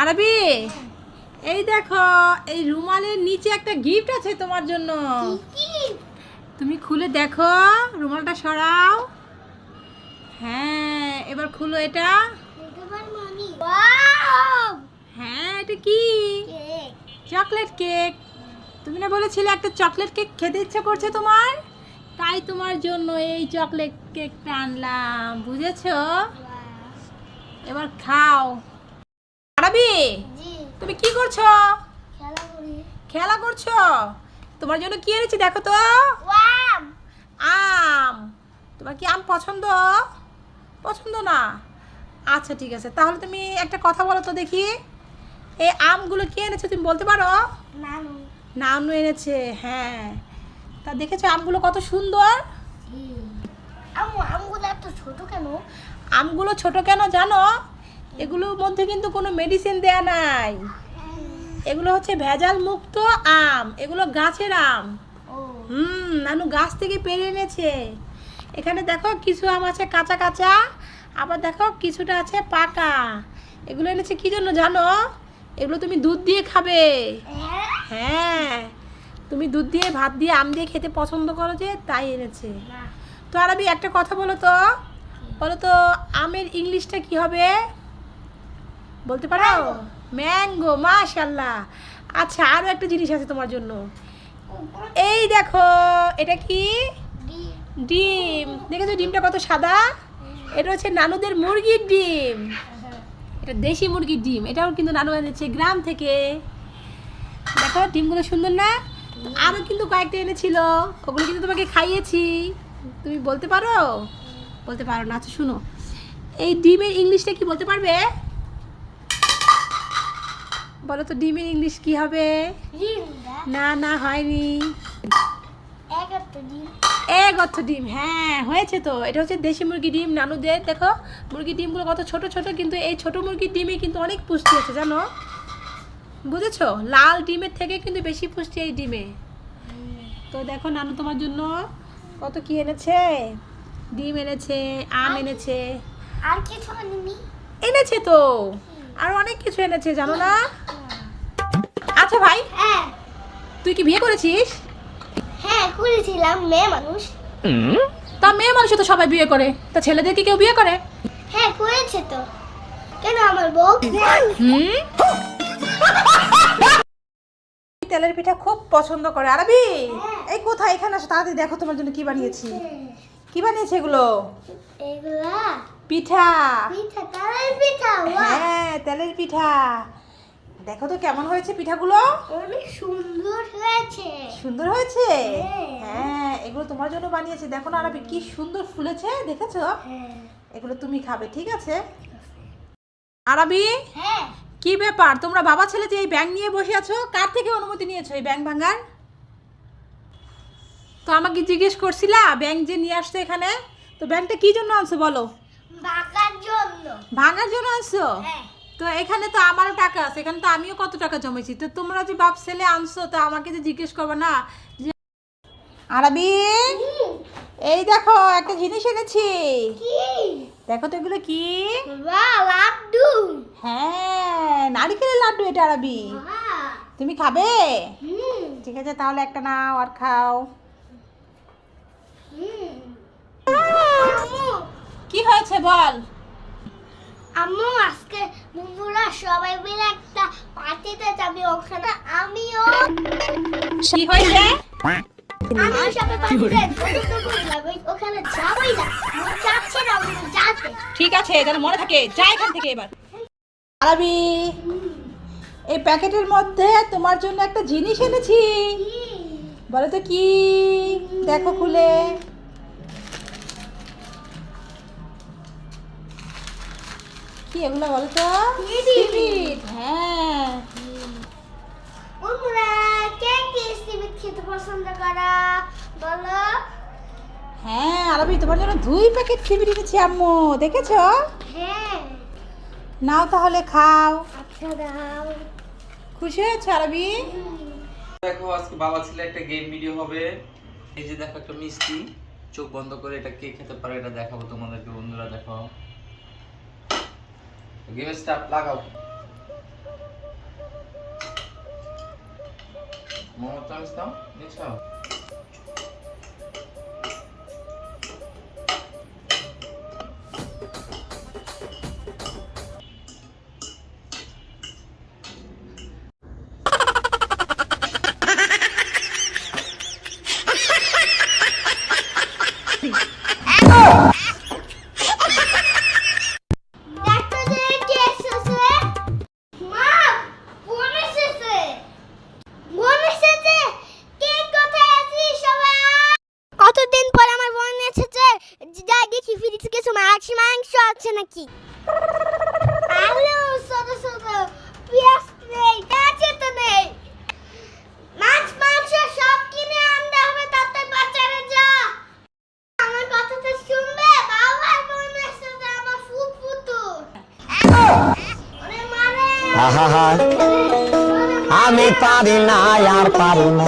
আরবি? এই দেখো এই রুমালের নিচে একটা গিফট আছে তোমার জন্য। তুমি খুলে দেখো রুমালটা সরাও। হ্যাঁ এবার খুলো এটা। হ্যাঁ এটা কি? Chocolate cake. তুমি না বলেছিলে একটা চকলেট কেক খেতে ইচ্ছা করছে তোমার? তাই তোমার জন্য এই চকলেট কেকটা আনলাম বুঝেছ? এবার খাও। আরবি তুমি কি করছ? খেলা করছ? তোমার জন্য কি এনেছি দেখো তো। আম। তোমার কি আম পছন্দ? পছন্দ না। আচ্ছা ঠিক আছে। তাহলে তুমি একটা কথা বলো তো দেখি। এই আমগুলো কে এনেছে তুমি বলতে পারো? নানু। এনেছে হ্যাঁ। তা দেখেছ আমগুলো কত সুন্দর? ছোট কেন? আমগুলো ছোট কেন জানো? এগুলোর মধ্যে কিন্তু কোনো মেডিসিন দেয়া নাই। এগুলো হচ্ছে ভেজাল মুক্ত আম এগুলো গাছের আম। ও। হুম নানু গাছ থেকে পেরে এনেছে। এখানে দেখো কিছু আম আছে কাঁচা কাঁচা আবার দেখো কিছুটা আছে পাকা। এগুলো এনেছে কি জন্য জানো? এগুলো তুমি দুধ দিয়ে খাবে। হ্যাঁ তুমি দুধ দিয়ে ভাত দিয়ে আম দিয়ে খেতে পছন্দ করো যে তাই এনেছে। তো আরবি একটা কথা বলো তো বলো তো আমের ইংলিশটা কি হবে? বলতে পারো? ম্যাঙ্গো মাশাল্লাহ আচ্ছা আরও একটা জিনিস আছে তোমার জন্য। এই দেখো এটা কি? ডিম। দেখেছ ডিমটা কত সাদা? এটা হচ্ছে নানুদের মুরগির ডিম। এটা দেশি মুরগির ডিম। এটাও কিন্তু নানু এনেছে গ্রাম থেকে। দেখো ডিমগুলো সুন্দর না? আরও কিন্তু কয়েকটা এনেছিল। ওগুলো কিন্তু তোমাকে খাইয়েছি। তুমি বলতে পারো? বলতে পারো না আচ্ছা শুনো। এই ডিমের ইংলিশটা কি বলতে পারবে? বলো তো ডিমের ইংলিশ কি হবে? না না হয়নি। এক অর্থ ডিম। হ্যাঁ হয়েছে তো। এটা হচ্ছে দেশি মুরগি ডিম নানুদের। দেখো মুরগির ডিমগুলো কত ছোট ছোট কিন্তু এই ছোট মুরগির ডিমে কিন্তু অনেক পুষ্টি আছে জানো? বুঝেছ? লাল ডিমের থেকে কিন্তু বেশি পুষ্টি এই ডিমে। তো দেখো নানু তোমার জন্য কত কি এনেছে? ডিম এনেছে আম এনেছে। আর কিছু এনেছে তো। আর অনেক কিছু এনেছে জানো না? আচ্ছা ভাই? হ্যাঁ। তুই কি বিয়ে করেছিস? হ্যাঁ করেছিলাম মেয়ে মানুষ। তা মেয়ে মানুষ তো সবাই বিয়ে করে। তা ছেলেদেরকে কেউ বিয়ে করে? হ্যাঁ করেছে তো। কেন আমার বউ? হুম? তেলের পিঠা খুব পছন্দ করে। আরবি এই কোথায়? এখানে আসো তাড়াতাড়ি দেখো তোমার জন্য কি বানিয়েছি। কি বানিয়েছে এগুলো? এগুলা। পিঠা। পিঠা তালের পিঠা হ্যাঁ তেলের পিঠা। দেখো তো কেমন হয়েছে পিঠাগুলো? অনেক সুন্দর হয়েছে। সুন্দর হয়েছে? হ্যাঁ। হ্যাঁ এগুলো তোমার জন্য বানিয়েছি। দেখো না আরবি কি সুন্দর ফুলেছে দেখেছ? হ্যাঁ। এগুলো তুমি খাবে ঠিক আছে? আরবি হ্যাঁ। কি ব্যাপার? তোমরা বাবা ছেলে যে এই ব্যাংক নিয়ে বসে আছো কার থেকে অনুমতি নিয়েছো এই ব্যাংক ভাঙার? তো আমাকে জিজ্ঞেস করছিলা ব্যাংক যে নিয়ে আসছে এখানে? তো ব্যাংকটা কি জন্য আনছো বলো? বাঁকার জন্য। ভাঙার জন্য আনছো? হ্যাঁ। তো এখানে তো আমারও টাকা আছে এখানে তো আমিও কত টাকা জমেছি। তো তোমরা যে বাপ ছেলে আনছো তো আমাকে যে জিজ্ঞেস করবে না? যে আরবি এই দেখো একটা জিনিস এনেছি। দেখো তো এগুলো কি? লাড্ডু। হ্যাঁ নারিকেলের লাড্ডু এটা আরবি। তুমি খাবে? ঠিক আছে তাহলে একটা নাও আর খাও। কি হয়েছে বল? আম্মু আজকে বন্ধুরা সবাই মিলে একটা পার্টিতে যাবে ওখানে। আমিও। কি হয়েছে? আমিও সবাই পার্টিতে ওখানে যাবই না। ঠিক আছে তাহলে মনে থাকে। যা এখান থেকে এবার। আরবি এই প্যাকেটের মধ্যে তোমার জন্য একটা জিনিস এনেছি। বলো তো কি? দেখো খুলে। কি এগুলো বলো তো? Spirit. Spirit, হ্যাঁ। বন্ধুরা কে কি সিমিট খেতে পছন্দ করা? বলো। হ্যাঁ আরবি তোমার জন্য দুই প্যাকেট এনেছি আম্মু। দেখেছ? হ্যাঁ। নাও তাহলে খাও। আচ্ছা দাও। খুশি হয়েছে আরবি? দেখো আজকে বাবা ছেলে একটা গেম ভিডিও হবে। এই যে দেখো একটা মিষ্টি চোখ বন্ধ করে এটা কে খেতে পারে এটা দেখাবো তোমাদেরকে বন্ধুরা দেখো গেম স্টার্ট লাগাও মোমো চামচ দাও নিচে কিছু মাংস আছে নাকি? আলু ছোট ছোট পেঁয়াজ নেই কাছে তো নেই। মাছ মাংস সব কিনে আনতে হবে তাতে বাজারে যা। আমার কথাটা শুনবে? বাবার বোন এসেছে আমার ফুট ফুটু ওরে মারে। আহা ওরে মারে। আমি পারি না আর পারি না।